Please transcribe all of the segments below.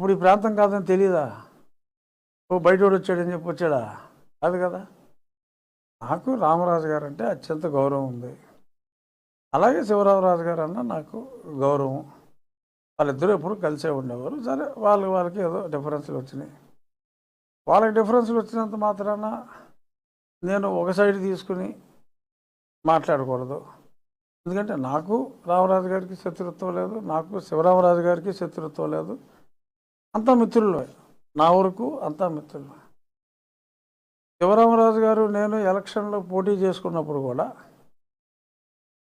ఇప్పుడు ఈ ప్రాంతం కాదని తెలియదా ఓ బయటోడు వచ్చాడని చెప్పి వచ్చాడా? కాదు కదా. నాకు రామరాజు గారు అంటే అత్యంత గౌరవం ఉంది. అలాగే శివరామరాజు గారు అన్న నాకు గౌరవం. వాళ్ళిద్దరూ ఎప్పుడు కలిసే ఉండేవారు. సరే వాళ్ళకి వాళ్ళకి ఏదో డిఫరెన్స్లు వచ్చినాయి. వాళ్ళకి డిఫరెన్స్లు వచ్చినంత మాత్రాన నేను ఒక సైడ్ తీసుకుని మాట్లాడకూడదు. ఎందుకంటే నాకు రామరాజు గారికి శత్రుత్వం లేదు నాకు శివరామరాజు గారికి శత్రుత్వం లేదు. అంతా మిత్రులు నా వరకు అంతా మిత్రులు. శివరామరాజు గారు నేను ఎలక్షన్లో పోటీ చేసుకున్నప్పుడు కూడా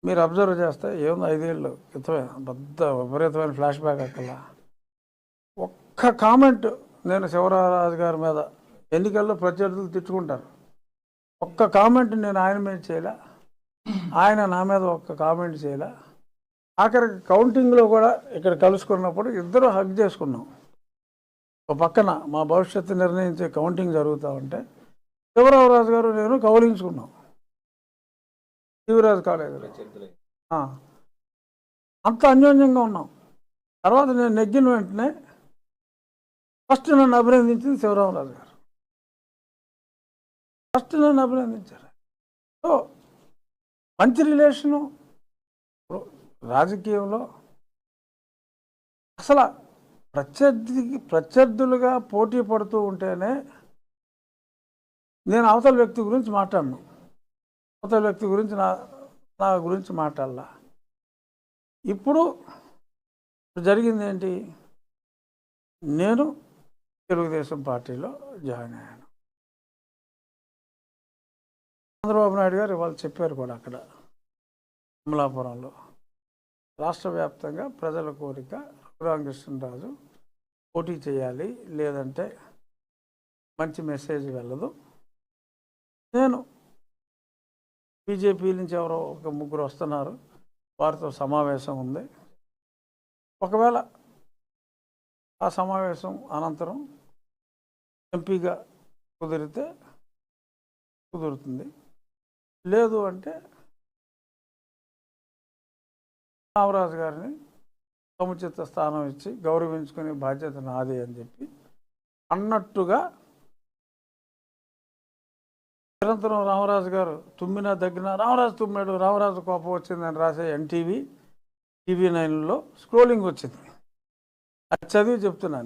మీరు అబ్జర్వ్ చేస్తే ఏముంది ఐదేళ్ళు క్రితమే పెద్ద విపరీతమైన ఫ్లాష్ బ్యాక్ అక్కడ ఒక్క కామెంట్ నేను శివరామరాజు గారి మీద ఎన్నికల్లో ప్రత్యర్థులు తిట్టుకుంటారు. ఒక్క కామెంట్ నేను ఆయన మీద చేయలే ఆయన నా మీద ఒక్క కామెంట్ చేయలే. ఆఖరికి కౌంటింగ్లో కూడా ఇక్కడ కలుసుకున్నప్పుడు ఇద్దరు హగ్ చేసుకున్నాం. ఒక పక్కన మా భవిష్యత్తు నిర్ణయించే కౌంటింగ్ జరుగుతూ ఉంటే శివరామరాజు గారు నేను కౌలించుకున్నాం. శివరాజు కాలేజీలో. అంత అన్యోన్యంగా ఉన్నాం. తర్వాత నేను నెగ్గిన వెంటనే ఫస్ట్ నన్ను అభినందించింది శివరామరాజు గారు. ఫస్ట్ నన్ను అభినందించారు. సో మంచి రిలేషను రాజకీయంలో అసలు ప్రత్యర్థికి ప్రత్యర్థులుగా పోటీ పడుతూ ఉంటేనే నేను అవతల వ్యక్తి గురించి మాట్లాడను. అవతల వ్యక్తి గురించి నా నా గురించి మాట్లాడాల. ఇప్పుడు జరిగింది ఏంటి? నేను తెలుగుదేశం పార్టీలో జాయిన్ అయ్యాను. చంద్రబాబు నాయుడు గారు ఇవాళ చెప్పారు కూడా అక్కడ. అమలాపురంలో రాష్ట్ర వ్యాప్తంగా ప్రజల కోరిక రామకృష్ణరాజు పోటీ చేయాలి లేదంటే మంచి మెసేజ్ వెళ్ళదు. నేను బీజేపీ నుంచి ఎవరో ఒక ముగ్గురు వస్తున్నారు వారితో సమావేశం ఉంది. ఒకవేళ ఆ సమావేశం అనంతరం ఎంపీగా కుదిరితే కుదురుతుంది. లేదు అంటే రామరాజు గారిని సముచిత స్థానం ఇచ్చి గౌరవించుకునే బాధ్యత నాది అని చెప్పి అన్నట్టుగా నిరంతరం రామరాజు గారు తుమ్మిన దగ్గర రామరాజు తుమ్మినాడు రామరాజు కోపం వచ్చిందని రాసే ఎన్టీవీ టీవీ నైన్లో స్క్రోలింగ్ వచ్చింది. అది చదివి చెప్తున్నాను.